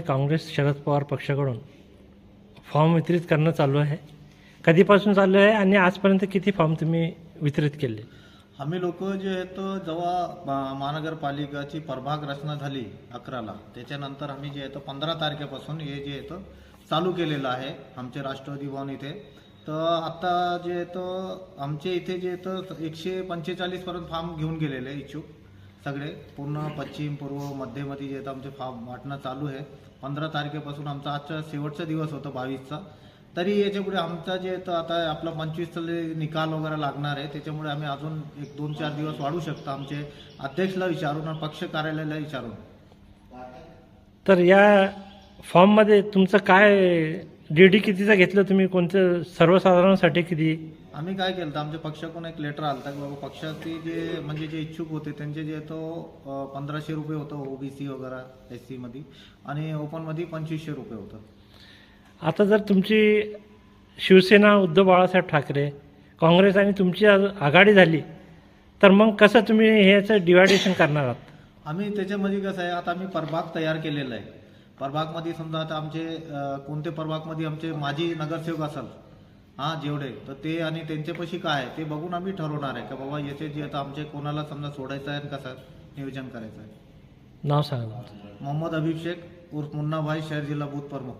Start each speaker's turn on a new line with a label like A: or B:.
A: काँग्रेस शरद पवार पक्षाकडून फॉर्म वितरित करणं चालू आहे. कधीपासून चालू आहे आणि आजपर्यंत किती फॉर्म तुम्ही वितरित केले?
B: आम्ही लोक जे आहेत जेव्हा महानगरपालिकाची प्रभाग रचना झाली अकराला. त्याच्यानंतर आम्ही जे आहे पंधरा तारखेपासून हे जे आहे चालू केलेलं आहे आमचे राष्ट्रवादी भवन इथे. तर आत्ता जे आहे आमचे इथे जे आहे एकशे पंचेचाळीसपर्यंत फॉर्म घेऊन गेलेले इच्छुक. सगळे पूर्ण पश्चिम पूर्व मध्यमध्ये जे आमचे फॉर्म वाटणं चालू आहे. पंधरा तारखेपासून आमचा आजचा शेवटचा दिवस होता बावीसचा. तरी याच्यापुढे आमचा जे तर आता आपला पंचवीसचा निकाल वगैरे लागणार आहे त्याच्यामुळे आम्ही अजून एक दोन चार दिवस वाढू शकतो. आमचे अध्यक्षला विचारून आणि पक्ष कार्यालयाला विचारून.
A: तर या फॉर्ममध्ये तुमचं काय डी डी कितीचा घेतलं तुम्ही? कोणतं सर्वसाधारणसाठी किती?
B: आम्ही काय केलं तर आमच्या पक्षाकडून एक लेटर आलं की बाबा पक्षाचे जे म्हणजे जे इच्छुक होते त्यांचे जे तो पंधराशे रुपये होतं ओबीसी वगैरे एस सीमध्ये आणि ओपनमध्ये पंचवीसशे रुपये होतं.
A: आता जर तुमची शिवसेना उद्धव बाळासाहेब ठाकरे काँग्रेस आणि तुमची आघाडी झाली तर मग कसं तुम्ही ह्याचं डिवायडेशन करणार आहात?
B: आम्ही त्याच्यामध्ये कसं आहे आता आम्ही प्रभाग तयार केलेला आहे. प्रभागमध्ये समजा आता आमचे कोणते प्रभागमध्ये आमचे माजी नगरसेवक असाल हां जेवढे तर ते आणि त्यांच्यापाशी काय? आहे ते बघून आम्ही ठरवणार आहे का बाबा याचे जे आता आमचे कोणाला समजा सोडायचं आहे आणि कसं नियोजन करायचं आहे.
A: नाव सांगा.
B: मोहम्मद शेख उर्फ मुन्नाभाई शहर जिल्हा बूथ प्रमुख.